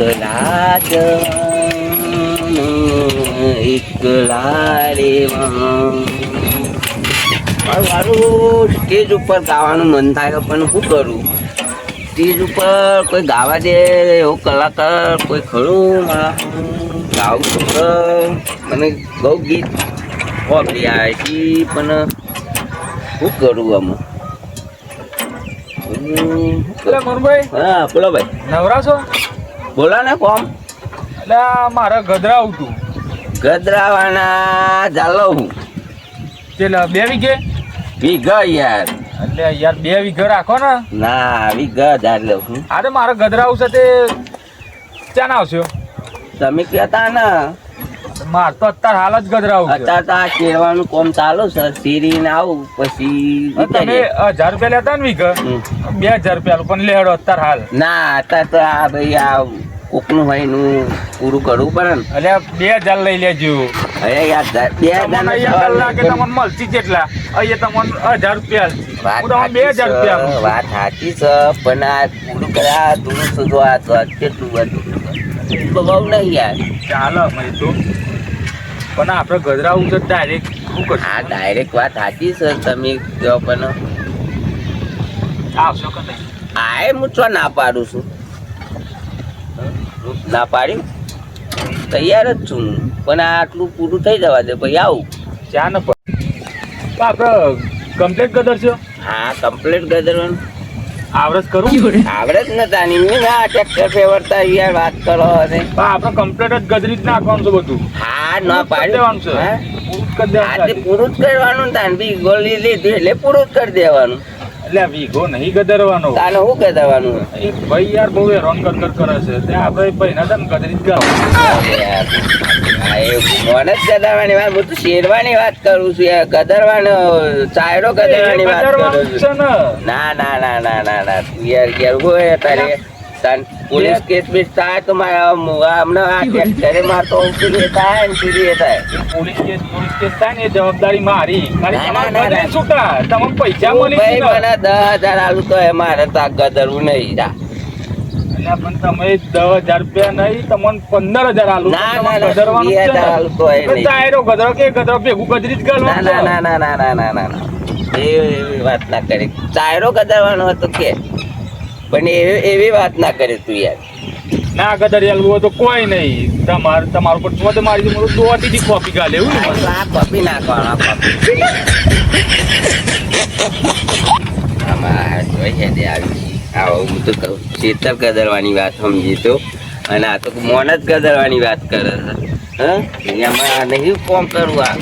એકલા એકલા મારું સ્ટેજ ઉપર ગાવાનું મન થાય પણ શું કરું? સ્ટેજ ઉપર કોઈ ગાવા દે એવો કલાકાર કોઈ ખરું ગાવું છું મને બહુ ગીત વાપરી આવે પણ શું કરું આમાં? હા બોલો ભાઈ. નવરા છો? બોલો ને કોમ. એટલે મારે ગધરા આવતું ગધરાવાના ચાલો હું. એટલે બે વીઘે? વીઘા યાર. એટલે યાર બે વીઘા રાખો ને. ના વીઘા લઉં હું અરે મારે ગધરા આવશે તે ક્યાં આવશે. તમે કહેતા ને. માર તો અત્યારે હાલ જ ગધરાવું અત્યારે તો આ કેળવાનું કોમ ચાલુ છે. સીરીને આવું પછી તમે હજાર રૂપિયા લેતા ને વીઘા? બે હજાર રૂપિયા પણ લેડો અત્યારે હાલ. ના અત્યારે તો આ ભાઈ આ કોકનું હોયનું પૂરું કરવું પડે ને. અરે બે હજાર લઈ લેજો. અરે યાર બે હજાર નથી. તમને મળશે કેટલા અહીંયા તમને હજાર રૂપિયા. હું બે હજાર રૂપિયા વાત સાચી છે પણ આ પૂરું કર્યા તું સુધી આ તો કેટલું બધું નહીં યાર. ચાલો તો. પણ આપણે ગધરા આવું છે ડાયરેક્ટ શું ડાયરેક્ટ વાત સાચી છે તમે કહો પણ. આવશો કે નહીં? હું છો ના પાડું છું. ના પાડ્યું તૈયાર જ છું પણ આ આટલું પૂરું થઈ જવા દે પછી આવું. ચા ન તો આપણે કમ્પ્લેટ ગદર છો હા કમ્પ્લેટ ગદરવાનું આવડત કરું? આવડે જ તાની મેં આ ટ્રેક્ટર ફેવરતા યાર વાત કરો અને. આપણે કમ્પ્લેટ જ ગદરી જ નાખવાનું છે બધું. હા ન પાડી. દેવાનું છે. પૂરું જ કરી દેવાનું પૂરું જ કરવાનું તાન. બી ગોળી લીધી એટલે પૂરું જ કરી દેવાનું. એટલે વીઘો નહીં ગદરવાનો. તાને હું ગદરવાનું? દેવાનું એ ભાઈ યાર બહુ હેરાન કરકર કરે છે. તે આપણે ભાઈ ના તને ગદરી જ કરો મને જ ગદરવાની વાત. હું તો શેરવાની વાત કરું છું. યાર ગદરવાનો ચાયડો ગદરવાની વાત કરું છું. ના. ના ના ના ના ના યાર યાર હોય તારે. પોલીસ કેસ બેસ થાય તો મારા હમણાં આ ટ્રેક્ટરે મારતો ઉકેલી થાય ને પીલી થાય. પોલીસ કેસ પોલીસ કેસ થાય ને જવાબદારી મારી. મારી ના, છૂટા તમને પૈસા મળી ભાઈ મને દસ હજાર આલુ તો એ મારે તો આ નહીં જા. પણ તમે દસ હજાર રૂપિયા નહીં તમને પંદર હજાર આલું ગધરવાનું. તાયરો ગદરો કે ગધરો ભેગું ગદરી જ કરવાનું ના ના ના ના ના ના ના. એ એવી વાત ના કરી. ચાયરો ગદરવાનો હતો કે. પણ એવી એવી વાત ના કરે તું યાર. ના આલવું હોય તો કોઈ નહીં. તમારે તમારું પર તો મારી જોડે દોવાથી કોપી ગાલે એવું ને આ કોપી નાખવાનો આ કોપી. આમાં જોઈ છે આવી. આવો હું તો કહું શીતલ ગદરવાની વાત સમજી તો. અને આ તો મોન જ ગદરવાની વાત કરે છે. હા? એમાં નહીં કોમ કરવું આ.